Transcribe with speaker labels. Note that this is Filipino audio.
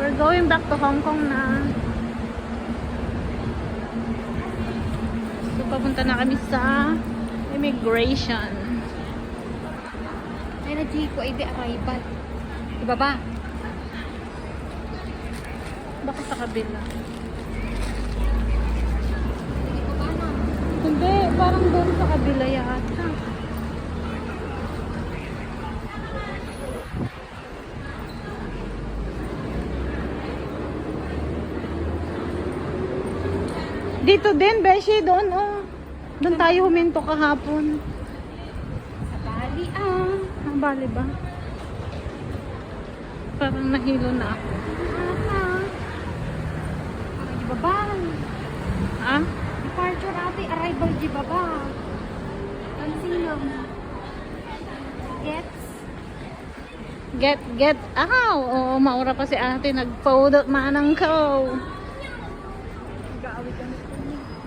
Speaker 1: We're going back to Hong Kong na. So, papunta na kami sa immigration.
Speaker 2: Ay na ko, ay di arrival. Iba ba?
Speaker 1: Baka sa kabila. Hindi, parang doon sa kabila yata. Dito din, Beshi, doon, oh. Doon tayo huminto kahapon.
Speaker 2: Sa Bali ah.
Speaker 1: Ang bali ba? Parang nahilo na ako.
Speaker 2: Ata. Ay, Iba ba?
Speaker 1: Ah?
Speaker 2: Departure ate, arrival di ba ba? Pansinom. Gets?
Speaker 1: Get, get, aw! Oo, maura pa si ate. Nagpaudot manang ko
Speaker 2: awit ang